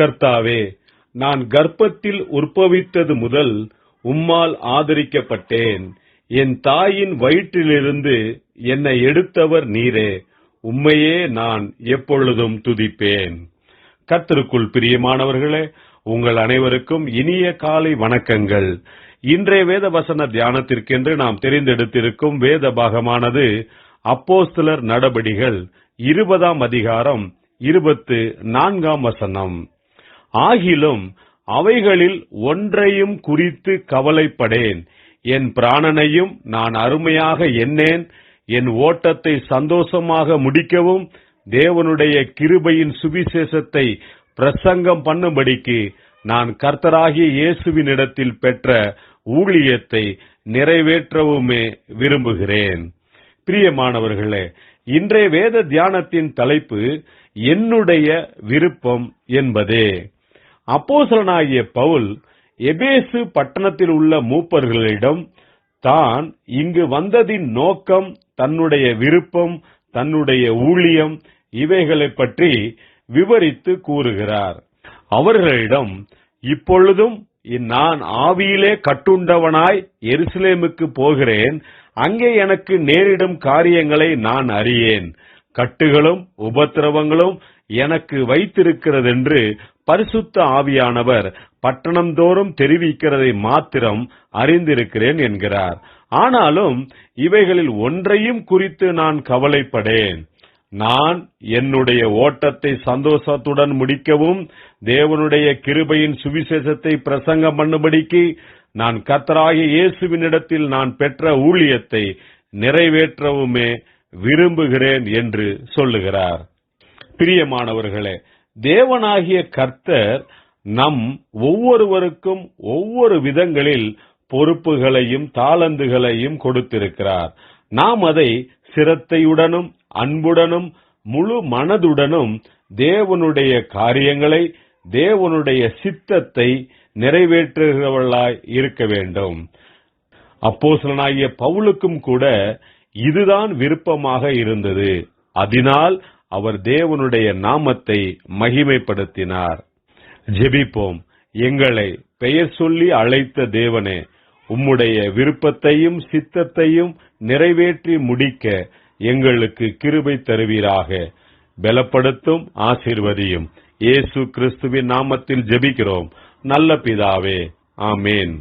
கர்த்தாவே நான் கர்ப்பத்தில் உற்பவித்தது முதல் உம்மால் ஆதரிக்கப்பட்டேன். என் தாயின் வயிற்றிலிருந்து என்னை எடுத்தவர் நீரே உம்மையே நான் எப்பொழுதும் துதிப்பேன். கர்த்தருக்குள் பிரியமானவர்களே உங்கள் அனைவருக்கும் இனிய காலை வணக்கங்கள். இன்றைய வேத வசன தியானத்திற்கென்று நாம் தெரிந்தெடுத்திருக்கும் வேத பாகமானது அப்போஸ்தலர் நடபடிகள் இருபதாம் அதிகாரம் இருபத்து நான்காம் வசனம். ஆகிலும் அவைகளில் ஒன்றையும் குறித்து கவலைப்படேன். என் பிராணனையும் நான் அருமையாக எண்ணேன். என் ஓட்டத்தை சந்தோஷமாக முடிக்கவும் தேவனுடைய கிருபையின் சுவிசேஷத்தை பிரசங்கம் பண்ணும்படிக்கு நான் கர்த்தராகிய இயேசுவினிடத்தில் பெற்ற ஊழியத்தை நிறைவேற்றவுமே விரும்புகிறேன். பிரியமானவர்களே இன்றைய வேத தியானத்தின் தலைப்பு என்னுடைய விருப்பம் என்பதே. அப்போசலனாகிய பவுல் எபேசு பட்டணத்தில் உள்ள மூப்பர்களிடம் தான் இங்கு வந்ததின் நோக்கம் தன்னுடைய விருப்பம் தன்னுடைய ஊழியம் இவைகளைப் பற்றி விவரித்து கூறுகிறார். அவர்களிடம் இப்பொழுதும் நான் ஆவியிலே கட்டுண்டவனாய் எருசலேமுக்கு போகிறேன். அங்கே எனக்கு நேரிடும் காரியங்களை நான் அறியேன். கட்டுகளும் உபத்திரவங்களும் எனக்கு வைத்திருக்கிறதென்று பரிசுத்த ஆவியானவர் பட்டணம் தோறும் தெரிவிக்கிறதை மாத்திரம் அறிந்திருக்கிறேன் என்கிறார். ஆனாலும் இவைகளில் ஒன்றையும் குறித்து நான் கவலைப்படேன். நான் என்னுடைய ஓட்டத்தை சந்தோஷத்துடன் முடிக்கவும் தேவனுடைய கிருபையின் சுவிசேஷத்தை பிரசங்கம் பண்ணும்படிக்கு நான் கத்தராகிய இயேசுவினிடத்தில் நான் பெற்ற ஊழியத்தை நிறைவேற்றவுமே விரும்புகிறேன் என்று சொல்லுகிறார். பிரியமானவர்களே தேவனாகிய கர்த்தர் நம் ஒவ்வொருவருக்கும் ஒவ்வொரு விதங்களில் பொறுப்புகளையும் தாளந்துகளையும் கொடுத்திருக்கிறார். நாம் அதை சிரத்தையுடனும் அன்புடனும் முழு மனதுடனும் தேவனுடைய காரியங்களை தேவனுடைய சித்தத்தை நிறைவேற்றுகிறவர்களாய் இருக்க வேண்டும். அப்போசலனாகிய பவுலுக்கும் கூட இதுதான் விருப்பமாக இருந்தது. அதனால் அவர் தேவனுடைய நாமத்தை மகிமைப்படுத்தினார். ஜெபிப்போம். எங்களை பெயர் சொல்லி அழைத்த தேவனே உம்முடைய விருப்பத்தையும் சித்தத்தையும் நிறைவேற்றி முடிக்க எங்களுக்கு கிருபை தருவீராக. பலப்படுத்தும் ஆசிர்வதியும். இயேசு கிறிஸ்துவின் நாமத்தில் ஜெபிக்கிறோம். நல்ல பிதாவே ஆமேன்.